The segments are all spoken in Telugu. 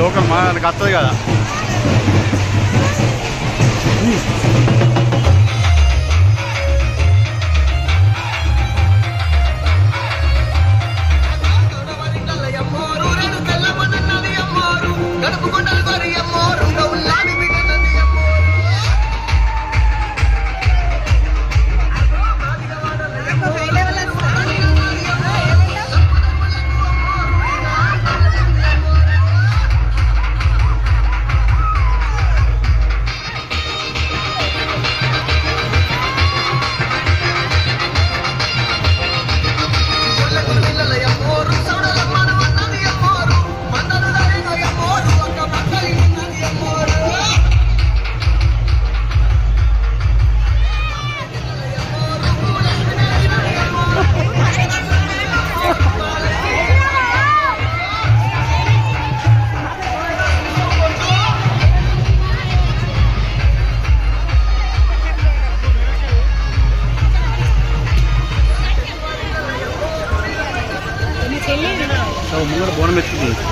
లోకల్ మనకు వస్తుంది కదా. Hürmetli değil.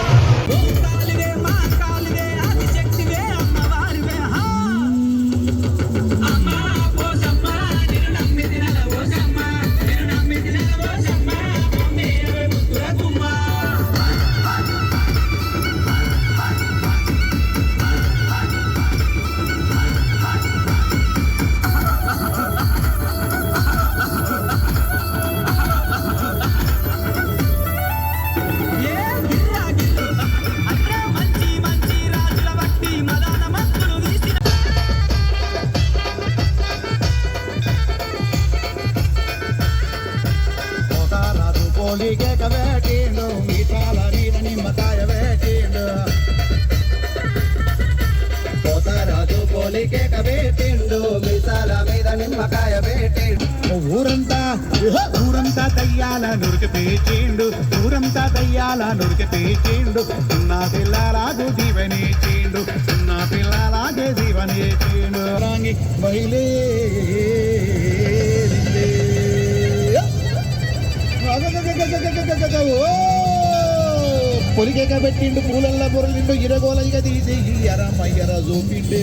దయ్యాల నురికి పేచిండు దూరంతా దయ్యాల నురికి పేచిండు చిన్న పిల్లలాగు దీవనేచిండు చిన్న పిల్లలాగే దీవనేచిండు రాంగి బయలే పొలికేక పెట్టిండు పూలల్ల పొరలిండు ఇరగోలయ్య తీసి ఎరమయ్యర జోపిండే.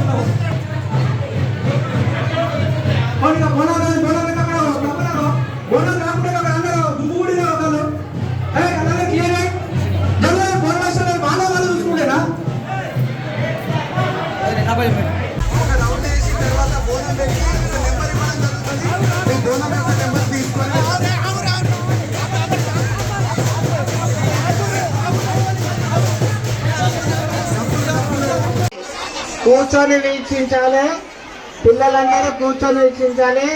తీసుకొని కూర్చొని వీక్షించాలి. పిల్లలందరూ కూర్చొని వీక్షించాలి.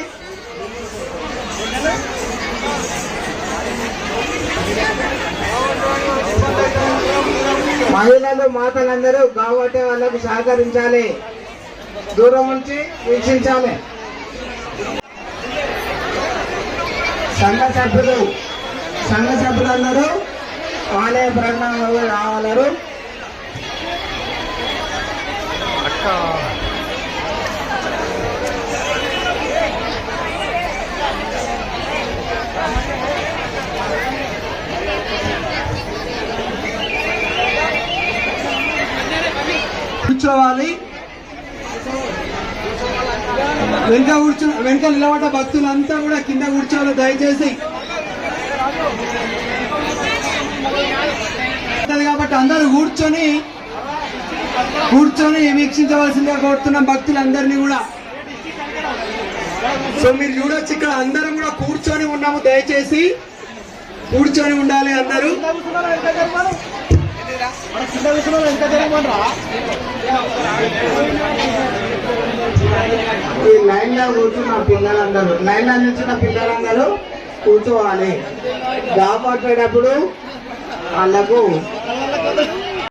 మహిళలు మాతలందరూ కాబట్టి వాళ్ళకు సహకరించాలి. దూరం నుంచి వీక్షించాలి. సంఘ సభ్యులు సంఘ సభ్యులందరూ ఆలయ ప్రాంగణంలో రావాలరు. కూర్చోవాలి. వెనక కూర్చు వెనక నిలబడ్డ భక్తులంతా కూడా కింద కూర్చోవాలి దయచేసి. కాబట్టి అందరూ కూర్చొని కూర్చొని వీక్షించవలసిందిగా కోరుతున్నాం భక్తులందరినీ కూడా. సో మీరు చూడొచ్చు ఇక్కడ అందరం కూడా కూర్చొని ఉన్నాము దయచేసి. కూర్చొని ఉండాలి అందరూ. ఈ లైన్లో కూర్చున్న పిల్లలందరూ. లైన్లో నిల్చున్న పిల్లలందరూ కూర్చోవాలి. జాబ్ పట్టేటప్పుడు వాళ్ళకు